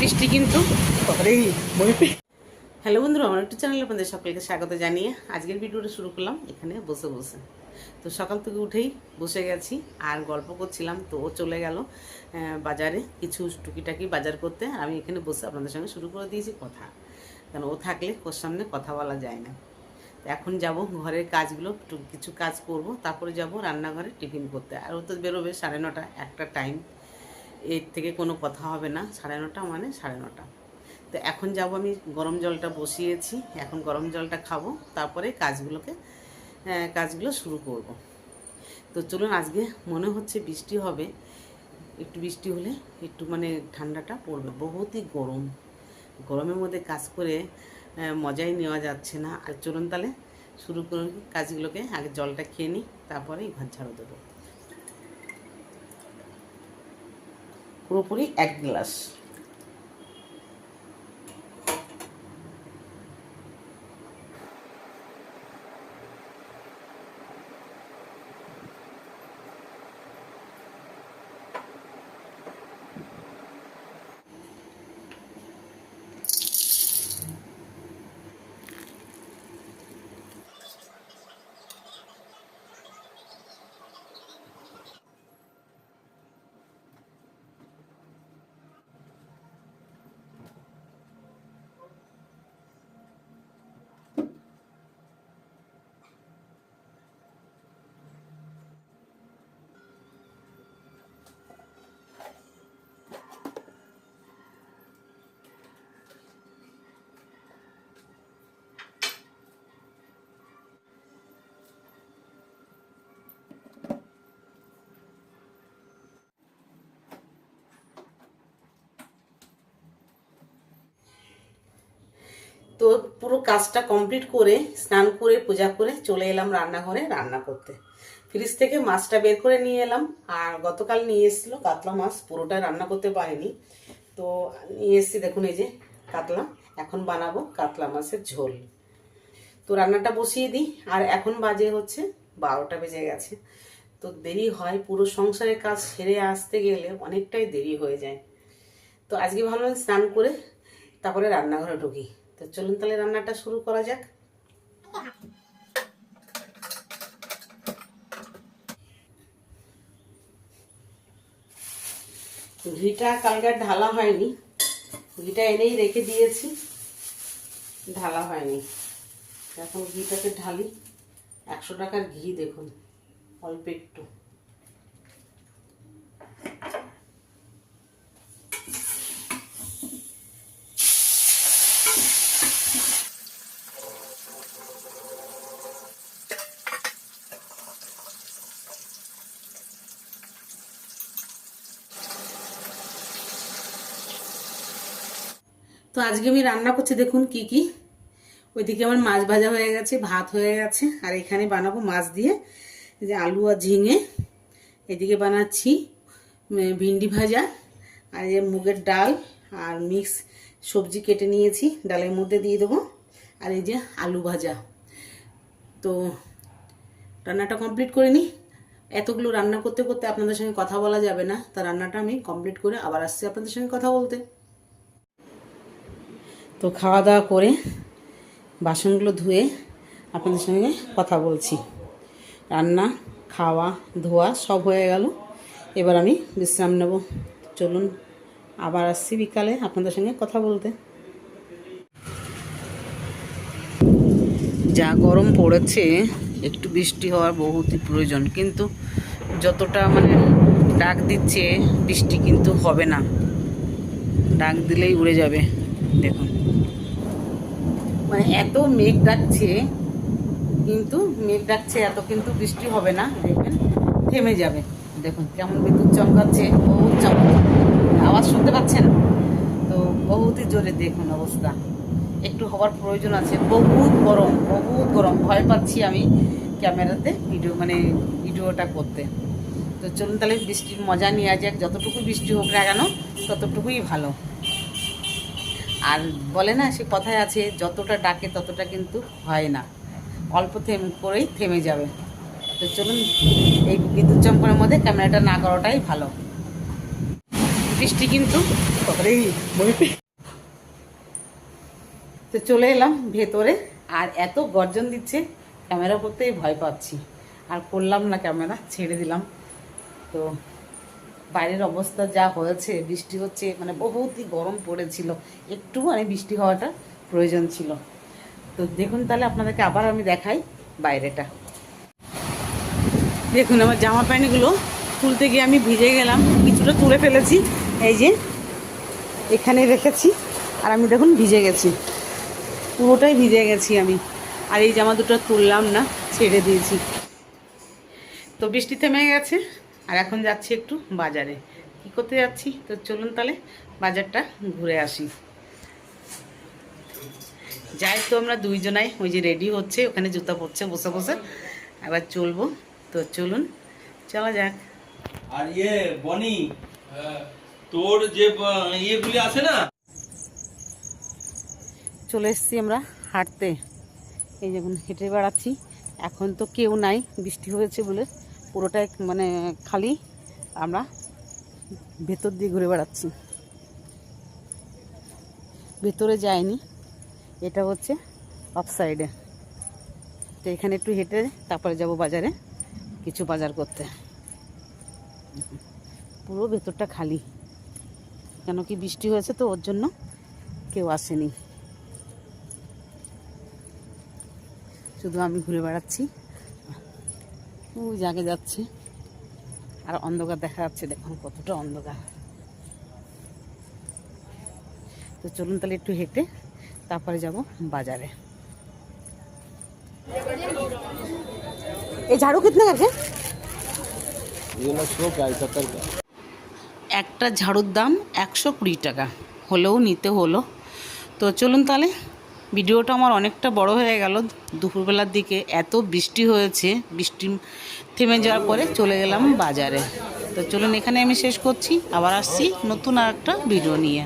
বৃষ্টি কিন্তু হ্যালো বন্ধুরা আমার একটু চ্যানেলে আপনাদের সকলকে স্বাগত জানিয়ে আজকের ভিডিওটা শুরু করলাম। এখানে বসে বসে। তো সকাল থেকে উঠেই বসে গেছি আর গল্প করছিলাম তো ও চলে গেল বাজারে কিছু টুকিটাকি বাজার করতে আর আমি এখানে বসে আপনাদের সঙ্গে শুরু করে দিয়েছি কথা। কারণ ও থাকলে ওর সামনে কথা বলা যায় না। এখন যাব ঘরের কাজগুলো কিছু কাজ করব তারপরে যাব রান্নাঘরে টিফিন করতে। আর ও তো বেরোবে সাড়ে নটা একটা টাইম এর থেকে কোনো কথা হবে না, সাড়ে নটা মানে সাড়ে নটা। তো এখন যাব আমি, গরম জলটা বসিয়েছি, এখন গরম জলটা খাব, তারপরে কাজগুলোকে কাজগুলো শুরু করব। তো চলুন আজকে মনে হচ্ছে বৃষ্টি হবে, একটু বৃষ্টি হলে একটু মানে ঠান্ডাটা পড়বে, বহুতই গরম। গরমের মধ্যে কাজ করে মজাই নেওয়া যাচ্ছে না। আর চলুন তাহলে শুরু করুন কাজগুলোকে, আগে জলটা খেয়ে নিই, তারপরে ঘর ঝাড়ু দেবো। পুরোপুরি এক গ্লাস। তো পুরো কাজটা কমপ্লিট করে, স্নান করে, পূজা করে চলে এলাম রান্নাঘরে রান্না করতে। ফ্রিজ থেকে মাছটা বের করে নিয়ে এলাম, আর গতকাল নিয়ে এসেছিল কাতলা মাছ, পুরোটা রান্না করতে পারিনি। তো নিয়ে এসেছি, দেখুন এই যে কাতলা, এখন বানাবো কাতলা মাছের ঝোল। তো রান্নাটা বসিয়ে দিই, আর এখন বাজে হচ্ছে বারোটা বেজে গেছে। তো দেরি হয়, পুরো সংসারের কাজ সেরে আসতে গেলে অনেকটাই দেরি হয়ে যায়। তো আজকে ভাবলাম স্নান করে তারপরে রান্নাঘরে ঢুকি। তো চলুন তাহলে রান্নাটা শুরু করা যাক। ঘিটা কালকে ঢালা হয়নি। ঘিটা এনেই রেখে দিয়েছি। ঢালা হয়নি। এখন ঘিটাকে ঢালি। একশো টাকার ঘি দেখুন, অল্প একটু। তো আজকে আমি রান্না করছি, দেখুন কি কি। ওইদিকে আমার মাছ ভাজা হয়ে গেছে, ভাত হয়ে গেছে, আর এখানে বানাবো মাছ দিয়ে যে আলু আর ঝিঙে। এদিকে বানাচ্ছি ভিন্ডি ভাজা, আর এই যে মুগের ডাল আর মিক্স সবজি কেটে নিয়েছি, ডালের মধ্যে দিয়ে দেবো, আর এই যে আলু ভাজা। তো রান্নাটা কমপ্লিট করে নিই। এতগুলো রান্না করতে করতে আপনাদের সঙ্গে কথা বলা যাবে না, তা রান্নাটা আমি কমপ্লিট করে আবার আসছি আপনাদের সঙ্গে কথা বলতে। তো খাওয়া দাওয়া করে বাসনগুলো ধুয়ে আপনাদের সঙ্গে কথা বলছি। রান্না, খাওয়া, ধোয়া সব হয়ে গেল। এবার আমি বিশ্রাম নেব। চলুন, আবার আসছি বিকালে আপনাদের সঙ্গে কথা বলতে। যা গরম পড়েছে, একটু বৃষ্টি হওয়ার বহুতই প্রয়োজন, কিন্তু যতটা মানে ডাক দিচ্ছে, বৃষ্টি কিন্তু হবে না। ডাক দিলেই উড়ে যাবে, দেখুন। মানে এত মেঘ ডাকছে, কিন্তু মেঘ ডাকছে এত, কিন্তু বৃষ্টি হবে না, দেখবেন থেমে যাবে। দেখুন কেমন বিদ্যুৎ চমকাচ্ছে, বহুত চমকাচ্ছে আওয়াজ শুনতে পাচ্ছেন? তো বহুতই জোরে দেখুন অবস্থা। একটু হওয়ার প্রয়োজন আছে, বহুত গরম বহুত গরম। ভয় পাচ্ছি আমি ক্যামেরাতে ভিডিও মানে ভিডিওটা করতে। তো চলুন তাহলে বৃষ্টির মজা নেওয়া যাক, যতটুকু বৃষ্টি হোক না কেন, ততটুকুই ভালো। আর বলে না, সে কথায় আছে, যতটা ডাকে ততটা কিন্তু হয় না। অল্প থেম করেই থেমে যাবে। তো চলুন, এই বিদ্যুৎ চমকানোর মধ্যে ক্যামেরাটা না করাটাই ভালো। বৃষ্টি কিন্তু তো চলে এলাম ভেতরে, আর এত গর্জন দিচ্ছে, ক্যামেরা করতেই ভয় পাচ্ছি। আর করলাম না ক্যামেরা, ছেড়ে দিলাম। তো বাইরের অবস্থা যা হয়েছে, বৃষ্টি হচ্ছে মানে বহুতই গরম পড়েছিল। একটু মানে বৃষ্টি হওয়াটা প্রয়োজন ছিল। তো দেখুন তাহলে আপনাদেরকে আবার আমি দেখাই বাইরেটা। দেখুন আমার জামা প্যান্টগুলো তুলতে গিয়ে আমি ভিজে গেলাম, কিছুটা তুলে ফেলেছি, এই যে এখানে রেখেছি, আর আমি দেখুন ভিজে গেছি। পুরোটাই ভিজে গেছি আমি, আর এই জামা দুটো তুললাম না, ছেড়ে দিয়েছি। তো বৃষ্টি থেমে গেছে আর এখন যাচ্ছি একটু বাজারে। কি করতে যাচ্ছি? তো চলুন তাহলে বাজারটা ঘুরে আসি। যাই তো আমরা দুইজনাই ওই যে রেডি হচ্ছে ওখানে জুতা পরছে বসে বসে। আবার চলবো। তো চলুন চলা যাক। আর ইয়ে বনি তোর যে ইয়েগুলি আছে না? চলে এসেছি আমরা হাঁটতে। এই যখন হেঁটে বেড়াচ্ছি। এখন তো কেউ নাই বৃষ্টি হয়েছে বলে। পুরোটাই মানে খালি, আমরা ভেতর দিয়ে ঘুরে বেড়াচ্ছি। ভেতরে যায়নি এটা হচ্ছে অফ সাইডে তো এখানে একটু হেঁটে তারপরে যাব বাজারে, কিছু বাজার করতে। পুরো ভেতরটা খালি। কেন কি বৃষ্টি হয়েছে তো, ওর জন্য কেউ আসেনি। শুধু আমি ঘুরে বেড়াচ্ছি। জাগে যাচ্ছে। আর অন্ধকার দেখা যাচ্ছে, দেখুন কতটা অন্ধকার। তো চলুন তাহলে একটু হেঁটে তারপরে যাব বাজারে। এই ঝাড়ু কিতনে গেছে? একটা ঝাড়ুর দাম একশো কুড়ি টাকা। হলেও নিতে হলো। তো চলুন তাহলে ভিডিওটা আমার অনেকটা বড় হয়ে গেল। দুপুরবেলার দিকে এত বৃষ্টি হয়েছে, বৃষ্টি থেমে যাওয়ার পরে চলে গেলাম বাজারে। তো চলুন এখানে আমি শেষ করছি, আবার আসছি নতুন আর একটা ভিডিও নিয়ে।